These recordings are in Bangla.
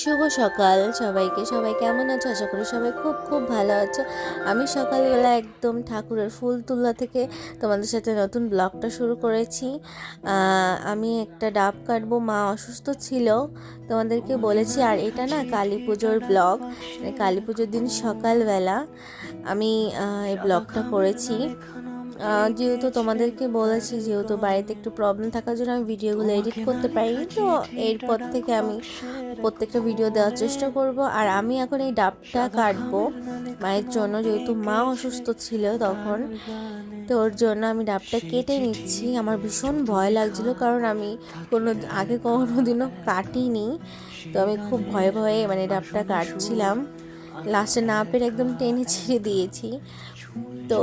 শুভ সকাল সবাইকে। সবাই কেমন আছো? আশা করি সবাই খুব খুব ভালো আছো। আমি সকালবেলা একদম ঠাকুরের ফুল তোলা থেকে তোমাদের সাথে নতুন ব্লগটা শুরু করেছি। আমি একটা ডাব কাটবো, মা অসুস্থ ছিল, তোমাদেরকে বলেছি। আর এটা না কালী পুজোর ব্লগ মানে কালী পুজোর দিন সকালবেলা আমি এই ব্লগটা করেছি। যেহেতু তোমাদেরকে বলেছি যেহেতু বাড়িতে একটু প্রবলেম থাকার জন্য আমি ভিডিওগুলো এডিট করতে পারিনি তো এরপর থেকে আমি প্রত্যেকটা ভিডিও দেওয়ার চেষ্টা করব। আর আমি এখন এই ডাবটা কাটবো। মায়ের জন্য যেহেতু মা অসুস্থ ছিল তখন তো ওর জন্য আমি ডাবটা কেটে নিচ্ছি। আমার ভীষণ ভয় লাগছিল কারণ আমি কোনো আগে কখনো দিনও কাটিনি তো আমি খুব ভয়ে ভয়ে মানে ডাবটা কাটছিলাম। লাস্টে না পেরে একদম টেনে ছিঁড়ে দিয়েছি। তো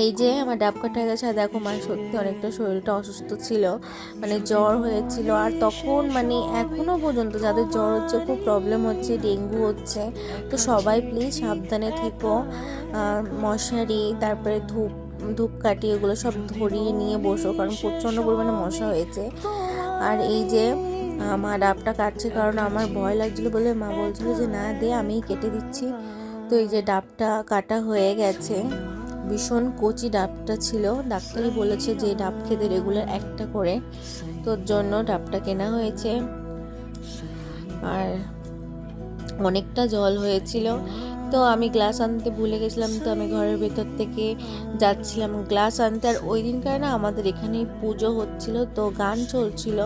এই যে আমার ডাব কাটা গেছে, আর দেখো মা সত্যি অনেকটা শরীরটা অসুস্থ ছিল মানে জ্বর হয়েছিল, আর তখন মানে এখনও পর্যন্ত যাদের জ্বর হচ্ছে, খুব প্রবলেম হচ্ছে, ডেঙ্গু হচ্ছে, তো সবাই প্লিজ সাবধানে থেকো মশারি, তারপরে ধূপ ধূপ ধূপকাঠি এগুলো সব ধরিয়ে নিয়ে বসো, কারণ প্রচণ্ড পরিমাণে মশা হয়েছে। আর এই যে মা ডাবটা কাটছে কারণ আমার ভয় লাগছিল বলে মা বলছিল যে, না দে আমি কেটে দিচ্ছি। তো এই যে ডাবটা কাটা হয়ে গেছে। ভীষণ কচি ডাবটা ছিল। ডাক্তারই বলেছে যে ডাব খেতে রেগুলার একটা করে। তোর জন্য ডাবটা কেনা হয়েছে। আর অনেকটা জল হয়েছিল। তো আমি গ্লাস আনতে ভুলে গেছিলাম। তো আমি ঘরের ভেতর থেকে যাচ্ছিলাম গ্লাস আনতে। আর ওই দিনকার না আমাদের এখানেই পুজো হচ্ছিল। তো গান চলছিল।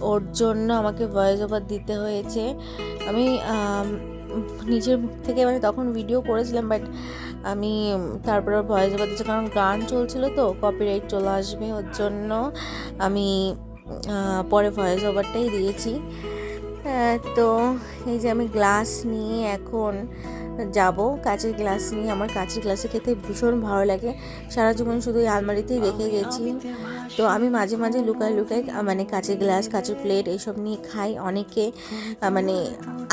ওর জন্য আমাকে ভয়েস ওভার দিতে হয়েছে। আমি নিজের মুখ থেকে মানে তখন ভিডিও করেছিলাম বাট আমি তারপরে ভয়েস ওভার দিচ্ছি কারণ গান চলছিল তো কপিরাইট চলে আসবে, ওর জন্য আমি পরে ভয়েস ওভারটাই দিয়েছি। তো এই যে আমি গ্লাস নিয়ে এখন যাব, কাঁচের গ্লাস নিয়ে। আমার কাঁচের গ্লাসে খেতে ভীষণ ভালো লাগে। সারা জীবন শুধু এই আলমারিতেই রেখে গেছি। তো আমি মাঝে মাঝে লুকায় লুকাই মানে কাঁচের গ্লাস, কাঁচের প্লেট এইসব নিয়ে খাই অনেকে। মানে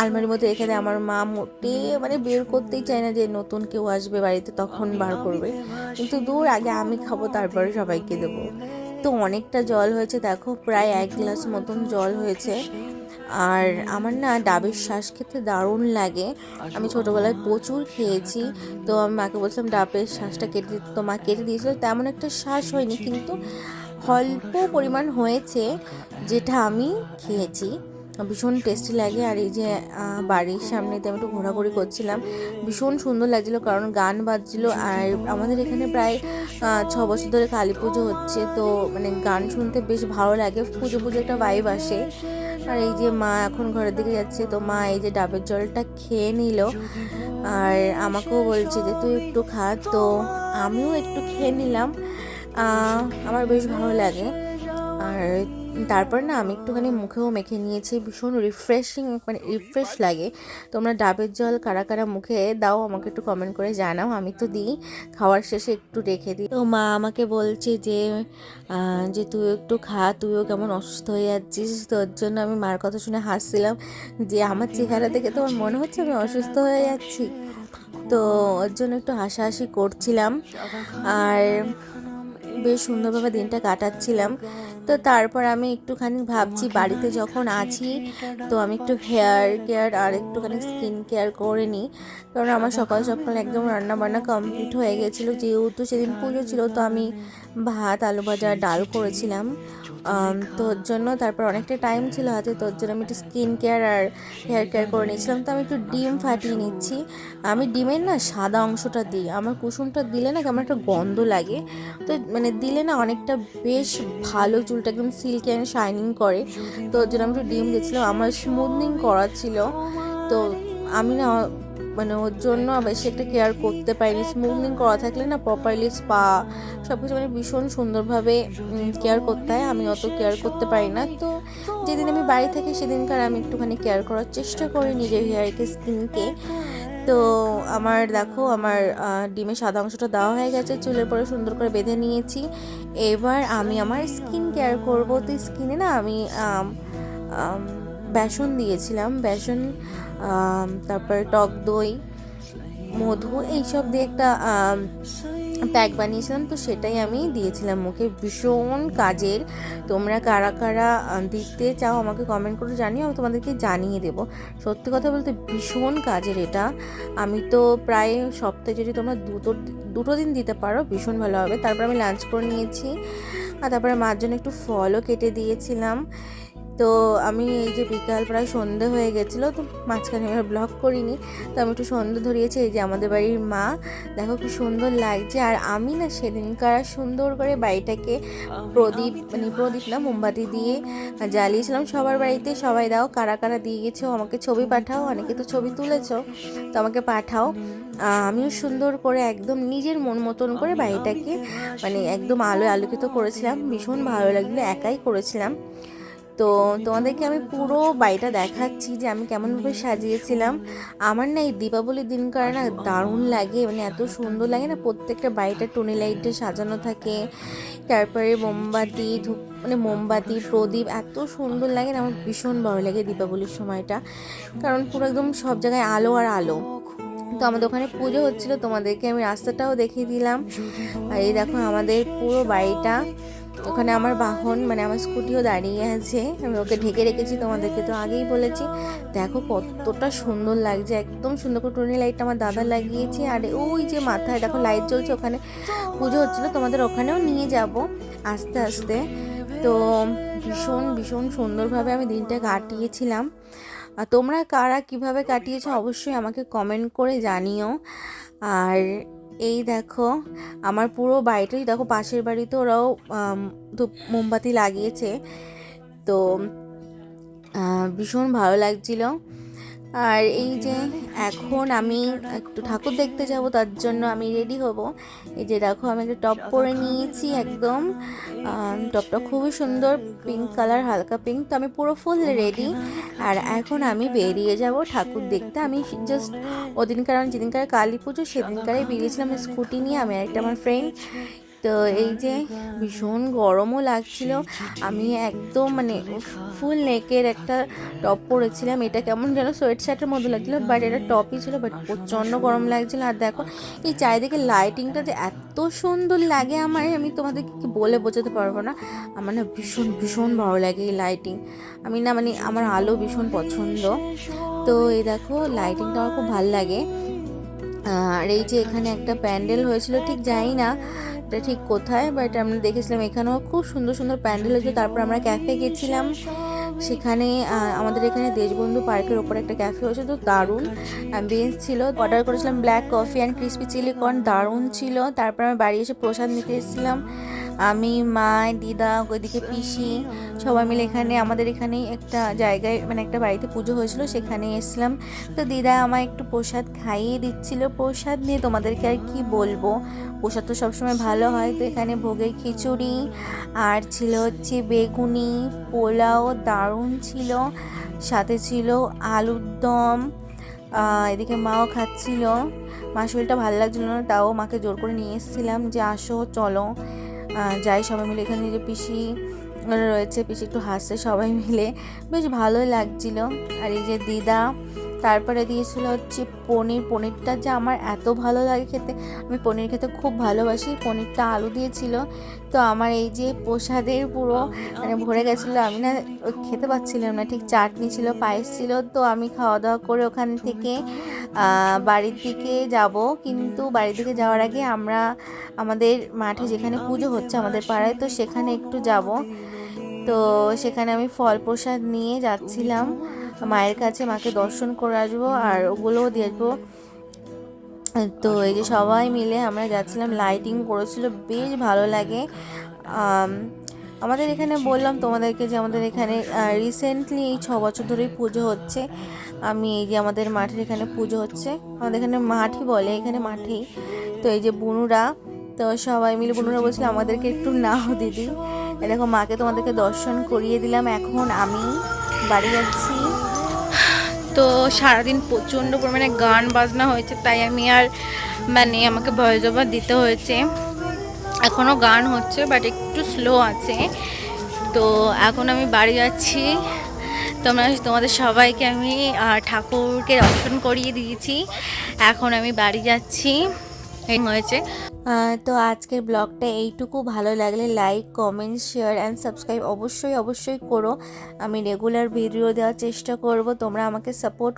আলমারির মধ্যে রেখে দেয় আমার মা মোটে মানে বের করতেই চায় না যে নতুন কেউ আসবে বাড়িতে তখন বার করবে। কিন্তু দূর আগে আমি খাব, তারপরে সবাইকে দেবো। তো অনেকটা জল হয়েছে, দেখো, প্রায় এক গ্লাস মতন জল হয়েছে। আর আমার না ডাবের শ্বাস খেতে দারুণ লাগে। আমি ছোটোবেলায় প্রচুর খেয়েছি। তো আমি মাকে বলছিলাম, ডাবের শ্বাসটা কেটে তো মা কেটে দিয়েছিল, তেমন একটা শ্বাস হয়নি। কিন্তু অল্প পরিমাণ হয়েছে যেটা আমি খেয়েছি। ভীষণ টেস্টি লাগে আর এই যে বাড়ির সামনে দিয়ে আমি একটু ঘোরাঘুরি করছিলাম, ভীষণ সুন্দর লাগছিল কারণ গান বাজছিল আর আমাদের এখানে প্রায় ছ বছর ধরে কালী পুজো হচ্ছে, তো মানে গান শুনতে বেশ ভালো লাগে, পুজো পুজো একটা ভাইব আসে। আর এই যে মা এখন ঘরের দিকে যাচ্ছে, তো মা এই যে ডাবের জলটা খেয়ে নিল আর আমাকেও বলছে যে, তুই একটু খা। তো আমিও একটু খেয়ে নিলাম। আমার বেশ ভালো লাগে। আর তারপর না আমি একটুখানি মুখেও মেখে নিয়েছি, ভীষণ রিফ্রেশিং মানে রিফ্রেশ লাগে। তোমরা ডাবের জল কারা কারা মুখে দাও, আমাকে একটু কমেন্ট করে জানাও, আমি তো দিই। খাওয়ার শেষে একটু রেখে দিই। তো মা আমাকে বলছে যে যে তুই একটু খা, তুইও কেমন অসুস্থ হয়ে যাচ্ছিস, তোর জন্য আমি মার কথা শুনে হাসছিলাম যে, আমার চেহারা দেখে তোমার মনে হচ্ছে আমি অসুস্থ হয়ে যাচ্ছি। তো ওর জন্য একটু হাসাহাসি করছিলাম। আর বেশ সুন্দরভাবে দিনটা কাটাচ্ছিলাম। তো তারপর আমি একটুখানি ভাবছি বাড়িতে যখন আছি তো আমি একটু হেয়ার কেয়ার আর একটুখানি স্কিন কেয়ার করে নিই। কারণ আমার সকাল সকাল একদম রান্না বান্না কমপ্লিট হয়ে গেছিল। যেহেতু সেদিন পুজো ছিল তো আমি ভাত আলু ভাজা ডাল করেছিলাম। আম, তো ওর জন্য তারপর অনেকটা টাইম ছিল হাতে তোর জন্য আমি একটু স্কিন কেয়ার আর হেয়ার কেয়ার করে নিয়েছিলাম। তো আমি একটু ডিম ফাটিয়ে নিচ্ছি। আমি ডিমের না সাদা অংশটা দিই। আমার কুসুমটা দিলে না কেমন একটা গন্ধ লাগে। তো মানে দিলে না অনেকটা বেশ ভালো চুলটা একদম সিল্কি অ্যান্ড শাইনিং করে। তো ওর জন্য আমি একটু ডিম দিয়েছিলাম আমার স্মুথনিং করা ছিল। তো আমি না মানে ওর জন্য বেশি একটা কেয়ার করতে পারিনি। স্মুথনিং করা থাকলে না প্রপারলি স্পা সব কিছু মানে ভীষণ সুন্দরভাবে কেয়ার করতে হয়। আমি অত কেয়ার করতে পারি না। তো যেদিন আমি বাড়ি থাকি, সেদিনকার আমি একটুখানি কেয়ার করার চেষ্টা করি নিজের হেয়ারকে স্কিনকে তো আমার দেখো, আমার ডিমের সাদা অংশটা দেওয়া হয়ে গেছে, চুলের পরে সুন্দর করে বেঁধে নিয়েছি। এবার আমি আমার স্কিন কেয়ার করব। তো স্কিনে না আমি বেসন দিয়েছিলাম। বেসন তারপর টক দই, মধু, এইসব দিয়ে একটা প্যাক বানিয়েছিলাম, তো সেটাই আমি দিয়েছিলাম মুখে। ভীষণ কাজের। তোমরা কারা কারা দিতে চাও আমাকে কমেন্ট করে জানিও, আমি তোমাদেরকে জানিয়ে দেব। সত্যি কথা বলতে ভীষণ কাজের এটা। আমি তো প্রায় সপ্তাহে যদি তোমরা দুটো দুটো দিন দিতে পারো, ভীষণ ভালো হবে। তারপর আমি লাঞ্চ করে নিয়েছি। আর তারপরে মার জন্য একটু ফলও কেটে দিয়েছিলাম। তো আমি এই যে বিকাল প্রায় সন্ধে হয়ে গেছিল তো মাঝখানে আমি ব্লগ করিনি তো আমি একটু সন্ধে ধরিয়েছি এই যে আমাদের বাড়ির মা দেখো কি সুন্দর লাগছে আর আমি না সেদিনকার সুন্দর করে বাড়িটাকে প্রদীপ মানে প্রদীপ না মোমবাতি দিয়ে জ্বালিয়েছিলাম সবার বাড়িতে সবাই দাও কারা কারা দিয়ে গেছো আমাকে ছবি পাঠাও অনেকে তো ছবি তুলেছো তো আমাকে পাঠাও আমিও সুন্দর করে একদম নিজের মন মতন করে বাড়িটাকে মানে একদম আলোয় আলোকিত করেছিলাম ভীষণ ভালো লাগল একাই করেছিলাম। তো তোমাদেরকে আমি পুরো বাড়িটা দেখাচ্ছি যে আমি কেমনভাবে সাজিয়েছিলাম। আমার না এই দীপাবলির দিনকার না দারুণ লাগে মানে এত সুন্দর লাগে না, প্রত্যেকটা বাড়িটা টুনি লাইটে সাজানো থাকে। তারপরে মোমবাতি, ধূপ মানে মোমবাতি, প্রদীপ, এত সুন্দর লাগে না, আমার ভীষণ ভালো লাগে দীপাবলির সময়টা। কারণ পুরো একদম সব জায়গায় আলো আর আলো। তো আমাদের ওখানে পুজো হচ্ছিল, তোমাদেরকে আমি রাস্তাটাও দেখিয়ে দিলাম। আর এই দেখো আমাদের পুরো বাড়িটা। ওখানে আমার বাহন মানে আমার স্কুটিও দাঁড়িয়ে আছে। আমি ওকে ঢেকে রেখেছি, তোমাদেরকে তো আগেই বলেছি। দেখো কতটা সুন্দর লাগছে, একদম সুন্দর করে টুনি লাইটটা আমার দাদা লাগিয়েছে। আর ওই যে মাথায়, দেখো লাইট জ্বলছে ওখানে। পুজো হচ্ছিল, তোমাদের ওখানেও নিয়ে যাব আস্তে আস্তে। তো ভীষণ ভীষণ সুন্দরভাবে আমি দিনটা কাটিয়েছিলাম। আর তোমরা কারা কীভাবে কাটিয়েছো, অবশ্যই আমাকে কমেন্ট করে জানিও। আর এই দেখো, আমার পুরো বাড়িটাই দেখো, পাশের বাড়িতে ওরাও মোমবাতি লাগিয়েছে। তো ভীষণ ভালো লাগছিল। আর এই যে এখন আমি একটু ঠাকুর দেখতে যাব, তার জন্য আমি রেডি হব। এই যে দেখো, আমি একটা টপ পরে নিয়েছি একদম। টপটা খুবই সুন্দর পিঙ্ক কালার হালকা পিঙ্ক তো আমি পুরো ফুল রেডি আর এখন আমি বেরিয়ে যাব ঠাকুর দেখতে। আমি জাস্ট ওদিনকার, যেদিনকার কালী পুজো সেদিনকারে বেরিয়েছিলাম স্কুটি নিয়ে। আমি একটা আমার ফ্রেন্ড তো এই যে ভীষণ গরমও লাগছিল। আমি একদম মানে ফুল নেকের একটা টপ পরেছিলাম। এটা কেমন যেন সোয়েট শার্টের মতো লাগছিল বাট এটা টপই ছিল বাট প্রচণ্ড গরম লাগছিল। আর দেখো, এই চারিদিকে লাইটিংটা যে এত সুন্দর লাগে আমার, আমি তোমাদেরকে কি বলে বোঝাতে পারব না। আমার না ভীষণ ভীষণ ভালো লাগে এই লাইটিং আমি না মানে আমার আলো ভীষণ পছন্দ। তো এই দেখো লাইটিংটা আমার খুব ভালো লাগে। আর এই যে এখানে একটা প্যান্ডেল হয়েছিল, ঠিক জানি না। এটা ঠিক কোথায় বাট আমরা দেখেছিলাম এখানেও খুব সুন্দর সুন্দর প্যান্ডেল হয়েছে। তারপর আমরা ক্যাফে গেছিলাম। সেখানে আমাদের এখানে দেশবন্ধু পার্কের ওপর একটা ক্যাফে হয়েছে, তো দারুণ বেঞ্চ ছিল। অর্ডার করেছিলাম black coffee and crispy chilli corn দারুণ ছিল। তারপর আমি বাড়ি এসে প্রসাদ নিতে এসেছিলাম। আমি, মা, দিদা, ওইদিকে পিসি, সবাই মিলে এখানে, আমাদের এখানেই একটা জায়গায় মানে একটা বাড়িতে পুজো হয়েছিল, সেখানে এসেছিলাম। তো দিদা আমায় একটু প্রসাদ খাইয়ে দিচ্ছিল। প্রসাদ নিয়ে তোমাদেরকে আর কি বলব? প্রসাদ তো সবসময় ভালো হয়। তো এখানে ভোগের খিচুড়ি, আর ছিল হচ্ছে বেগুনি, পোলাও দারুণ ছিল। সাথে ছিল আলুর দম এদিকে মাও খাচ্ছিল। মা শরীরটা ভালো লাগছিল না, তাও মাকে জোর করে নিয়ে এসেছিলাম যে, আসো, চলো। যাই সবাই মিলে, এখানে যে পিসি রয়েছে, পিসি একটু হাসছে সবাই মিলে। বেশ ভালোই লাগছিল। আর এই যে দিদা তারপরে দিয়েছিল হচ্ছে পনির। পনিরটা যে আমার এত ভালো লাগে খেতে। আমি পনির খেতে খুব ভালোবাসি। পনিরটা আলু দিয়েছিল। তো আমার এই যে প্রসাদের পুরো মানে ভরে গেছিল। আমি না খেতে পাচ্ছিলাম না। ঠিক চাটনি ছিল, পায়েস ছিল। তো আমি খাওয়া দাওয়া করে ওখান থেকে বাড়ির দিকে যাব। কিন্তু বাড়ির দিকে যাওয়ার আগে আমরা আমাদের মাঠে যেখানে পুজো হচ্ছে আমাদের পাড়ায়, তো সেখানে একটু যাব। তো সেখানে আমি ফল প্রসাদ নিয়ে যাচ্ছিলাম। মায়ের কাছে মাকে দর্শন করে আসব আর ওগুলোও আসব তো এই যে সবাই মিলে আমরা যাচ্ছিলাম লাইটিং করেছিল, বেশ ভালো লাগে। আমাদের এখানে বললাম তোমাদেরকে যে আমাদের এখানে রিসেন্টলি এই ছ বছর ধরেই পুজো হচ্ছে। আমি এই যে আমাদের মাঠের এখানে পুজো হচ্ছে। আমাদের এখানে মাঠই বলে, এখানে মাঠেই। তো এই যে বুনুরা, তো সবাই মিলে বুনুরা বলছিল, আমাদেরকে একটু নাও দিদি। দেখো, মাকে তোমাদেরকে দর্শন করিয়ে দিলাম। এখন আমি বাড়ি যাচ্ছি। তো সারাদিন প্রচণ্ড পরিমাণে গান বাজনা হয়েছে, তাই আমি আর মানে আমাকে ভয়েস ওভার দিতে হয়েছে। এখনও গান হচ্ছে বাট একটু স্লো আছে। তো এখন আমি বাড়ি যাচ্ছি। তোমরা তোমাদের সবাইকে আমি ঠাকুরকে দর্শন করিয়ে দিয়েছি। এখন আমি বাড়ি যাচ্ছি। হয়েছে। তো আজকের ব্লগটা এইটুকু। ভালো লাগলে like comment share and subscribe অবশ্যই অবশ্যই করো। আমি রেগুলার ভিডিও দেওয়ার চেষ্টা করব। তোমরা আমাকে সাপোর্ট